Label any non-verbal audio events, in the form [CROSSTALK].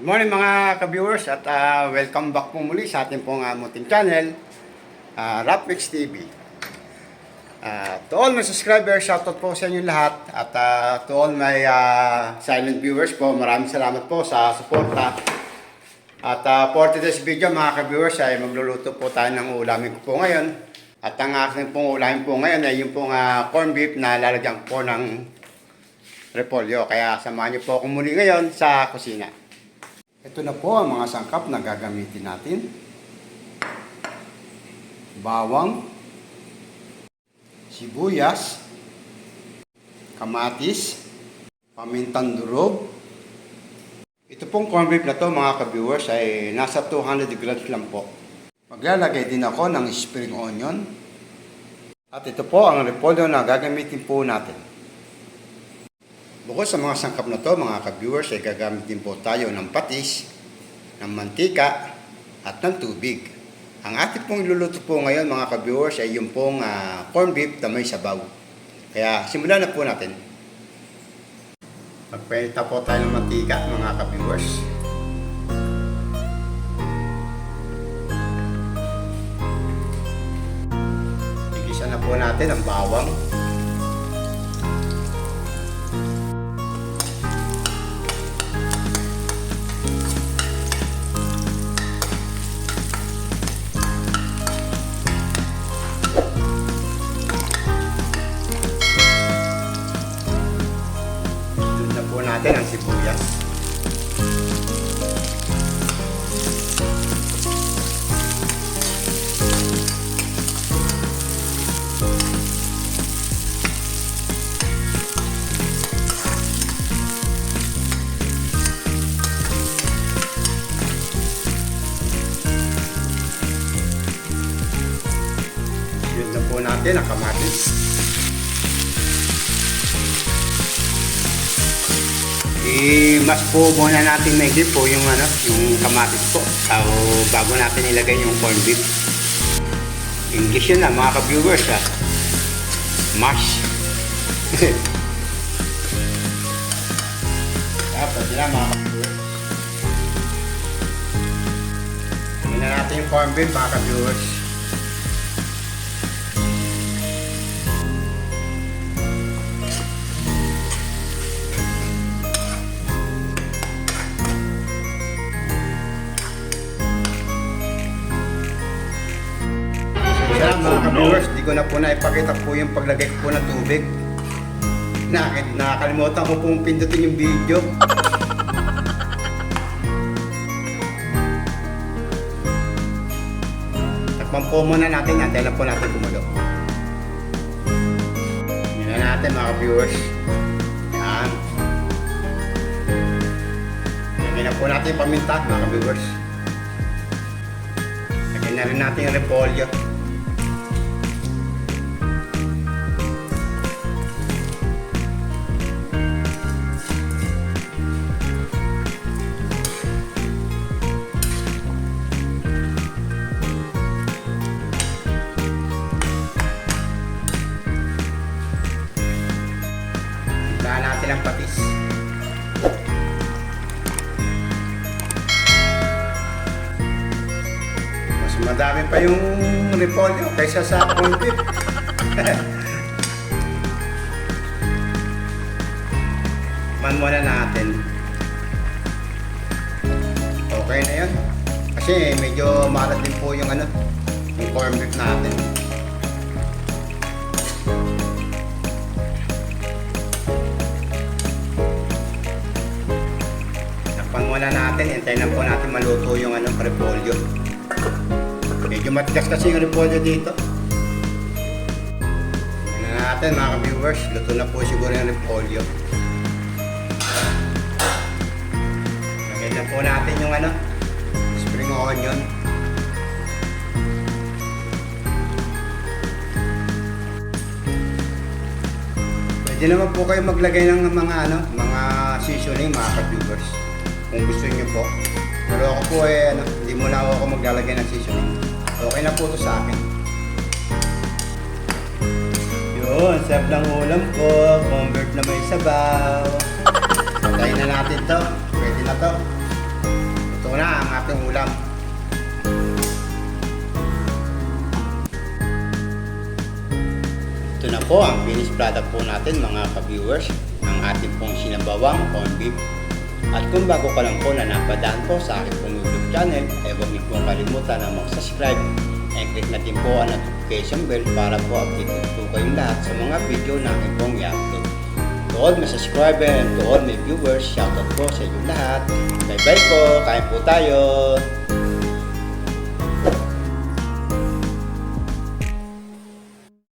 morning mga ka-viewers at ah, welcome back po muli sa ating pong uh, munting channel, uh, Rapmix TV. Ah, to all my subscribers, shoutout po sa inyo lahat at ah, to all my ah, silent viewers po, maraming salamat po sa suporta. At ah, for today's video mga ka-viewers ay magluluto po tayo ng ulamin ko po ngayon. At ang aking pong ulamin po ngayon ay yung pong ah, corned beef na lalagyan po ng repolyo. Kaya samahan niyo po ako muli ngayon sa kusina. Ito na po ang mga sangkap na gagamitin natin. Bawang, sibuyas, kamatis, pamintang durog. Ito pong corned beef na to mga ka-viewers ay nasa 200 grams lang po. Maglalagay din ako ng spring onion. At ito po ang repolyo na gagamitin po natin. Bukod sa mga sangkap na to, mga ka-viewers, ay gagamit din po tayo ng patis, ng mantika, at ng tubig. Ang ating pong iluluto po ngayon, mga ka-viewers, ay yung pong ah, corned beef na may sabaw. Kaya simulan na po natin. Magpahita po tayo ng mantika, mga ka-viewers. Igisa na po natin ang bawang. Natin ang sibuyas. Yun po natin ang kamatis. I-mas po muna natin may po yung ano, yung kamatis po. So, bago natin ilagay yung corned beef. English yun [LAUGHS] na mga ka-viewers ha. Mash. Dapat sila mga ka-viewers. Na natin yung corned beef mga ka-viewers. Ko na po naipakita po yung paglagay ko po ng tubig. Nakit, nakakalimutan ko pong pindutin yung video. [LAUGHS] Takpan po muna natin yan, dahil po natin kumulo. Yun na natin mga ka-viewers. Yan. Lagyan na po natin yung paminta mga ka-viewers. Lagyan na rin natin yung repolyo. Dahan natin ang patis. Mas madami pa yung repolyo kaysa sa corned. Man muna natin. Okay na yan. Kasi medyo malat din po yung ano, yung corned beef natin. Muna natin, hintayin lang po natin maluto yung anong repolyo. Medyo matigas kasi yung repolyo dito. Tingnan natin mga viewers luto na po siguro yung repolyo. Lagyan na po natin yung ano, spring onion. Pwede naman po kayo maglagay ng mga ano, mga seasoning mga ka-viewers. Kung gusto niyo po. Pero ako po eh, ano, hindi muna ako maglalagay ng seasoning. Okay na po to sa akin. Yun, sarap ng ulam ko. Convert na may sabaw. [LAUGHS] Patayin na natin to. Pwede na to. Ito na ang ating ulam. Ito na po ang finished product po natin mga ka-viewers ng ating pong sinabawang corned beef. At kung bago ka lang po na napadaan po sa aking pong YouTube channel, ay huwag niyo pong kalimutan na mag-subscribe and click na din po ang notification bell para po updated po kayong lahat sa mga video na aking pong i-upload. To all my subscriber and to all my viewers, shoutout po sa inyo lahat. Bye bye po, kain po tayo!